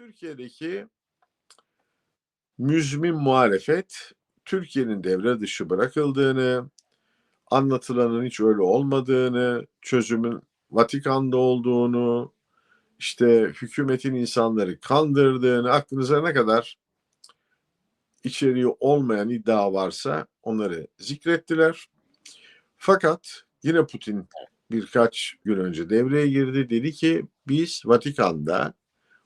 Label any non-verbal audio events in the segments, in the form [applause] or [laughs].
Türkiye'deki müzmin muhalefet Türkiye'nin devre dışı bırakıldığını, anlatılanın hiç öyle olmadığını, çözümün Vatikan'da olduğunu, işte hükümetin insanları kandırdığını, aklınıza ne kadar içeriği olmayan iddia varsa onları zikrettiler. Fakat yine Putin birkaç gün önce devreye girdi. Dedi ki biz Vatikan'da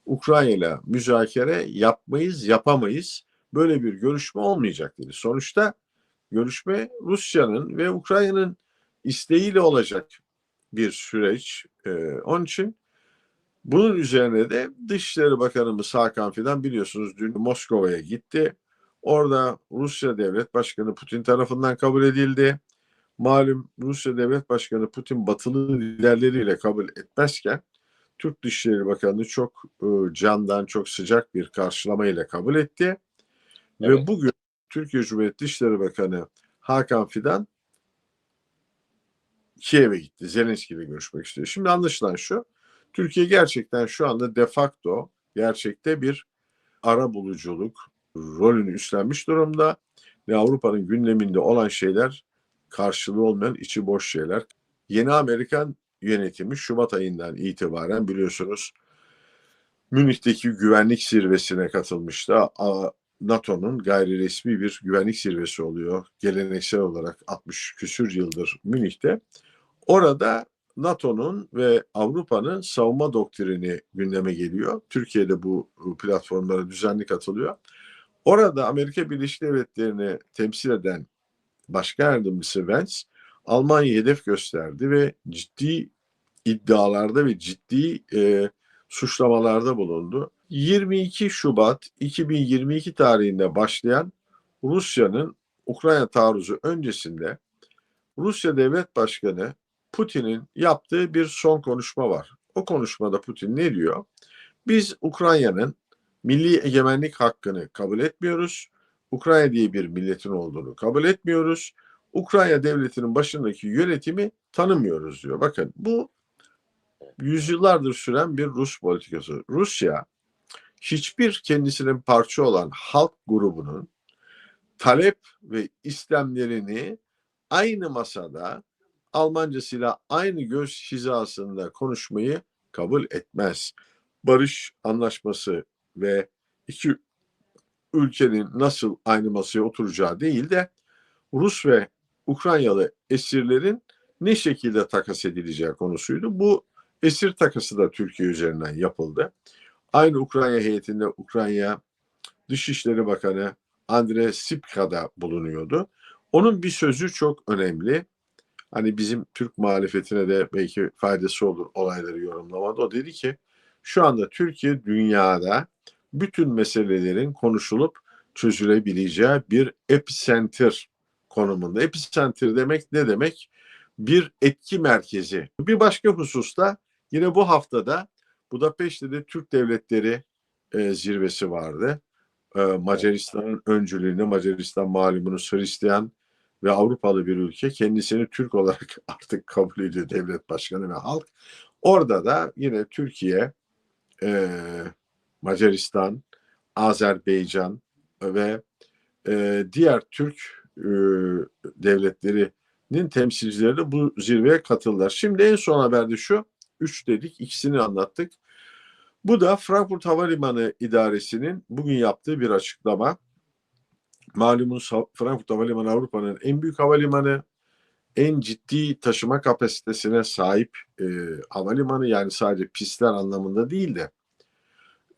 Ukrayna ile müzakere yapmayız, yapamayız. Böyle bir görüşme olmayacak dedi. Sonuçta görüşme Rusya'nın ve Ukrayna'nın isteğiyle olacak bir süreç. Ee, onun için bunun üzerine de Dışişleri Bakanımız Hakan Fidan biliyorsunuz dün Moskova'ya gitti. Orada Rusya Devlet Başkanı Putin tarafından kabul edildi. Malum Rusya Devlet Başkanı Putin batılı liderleriyle kabul etmezken Türk Dışişleri Bakanı çok e, candan çok sıcak bir karşılamayla kabul etti. Evet. Ve bugün Türkiye Cumhuriyeti Dışişleri Bakanı Hakan Fidan Kiev'e gitti. Zelenski ile görüşmek istiyor. Şimdi anlaşılan şu. Türkiye gerçekten şu anda de facto gerçekte bir ara buluculuk rolünü üstlenmiş durumda ve Avrupa'nın gündeminde olan şeyler karşılığı olmayan içi boş şeyler. Yeni Amerikan yönetimi Şubat ayından itibaren biliyorsunuz Münih'teki güvenlik zirvesine katılmıştı. NATO'nun gayri resmi bir güvenlik zirvesi oluyor. Geleneksel olarak 60 küsür yıldır Münih'te. Orada NATO'nun ve Avrupa'nın savunma doktrini gündeme geliyor. Türkiye'de bu platformlara düzenli katılıyor. Orada Amerika Birleşik Devletleri'ni temsil eden Başkan Yardımcısı Vance Almanya hedef gösterdi ve ciddi iddialarda ve ciddi e, suçlamalarda bulundu. 22 Şubat 2022 tarihinde başlayan Rusya'nın Ukrayna taarruzu öncesinde Rusya Devlet Başkanı Putin'in yaptığı bir son konuşma var. O konuşmada Putin ne diyor? Biz Ukrayna'nın milli egemenlik hakkını kabul etmiyoruz. Ukrayna diye bir milletin olduğunu kabul etmiyoruz. Ukrayna devletinin başındaki yönetimi tanımıyoruz diyor. Bakın bu yüzyıllardır süren bir Rus politikası. Rusya hiçbir kendisinin parça olan halk grubunun talep ve istemlerini aynı masada Almancasıyla aynı göz hizasında konuşmayı kabul etmez. Barış anlaşması ve iki ülkenin nasıl aynı masaya oturacağı değil de Rus ve Ukraynalı esirlerin ne şekilde takas edileceği konusuydu. Bu esir takası da Türkiye üzerinden yapıldı. Aynı Ukrayna heyetinde Ukrayna Dışişleri Bakanı Andrei Sipka da bulunuyordu. Onun bir sözü çok önemli. Hani bizim Türk muhalefetine de belki faydası olur olayları yorumlamada. O dedi ki şu anda Türkiye dünyada bütün meselelerin konuşulup çözülebileceği bir epicenter konumunda. Epicenter demek ne demek? Bir etki merkezi. Bir başka hususta yine bu haftada Budapeşte'de Türk Devletleri e, zirvesi vardı. E, Macaristan'ın öncülüğünde Macaristan malumunuz Hristiyan ve Avrupalı bir ülke kendisini Türk olarak [laughs] artık kabul ediyor devlet başkanı ve halk. Orada da yine Türkiye, e, Macaristan, Azerbaycan ve e, diğer Türk e, devletlerinin temsilcileri de bu zirveye katıldılar. Şimdi en son haberde şu, üç dedik, ikisini anlattık. Bu da Frankfurt Havalimanı İdaresi'nin bugün yaptığı bir açıklama. Malumunuz Frankfurt Havalimanı Avrupa'nın en büyük havalimanı, en ciddi taşıma kapasitesine sahip e, havalimanı yani sadece pistler anlamında değil de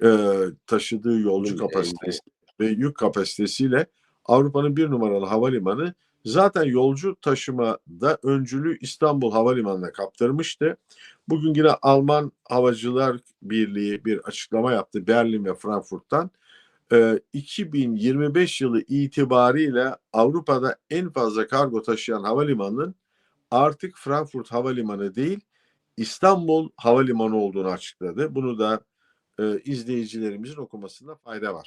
e, taşıdığı yolcu kapasitesi ve yük kapasitesiyle Avrupa'nın bir numaralı havalimanı zaten yolcu taşımada öncülü İstanbul Havalimanı'na kaptırmıştı. Bugün yine Alman Havacılar Birliği bir açıklama yaptı Berlin ve Frankfurt'tan. Ee, 2025 yılı itibariyle Avrupa'da en fazla kargo taşıyan havalimanının artık Frankfurt Havalimanı değil İstanbul Havalimanı olduğunu açıkladı. Bunu da e, izleyicilerimizin okumasında fayda var.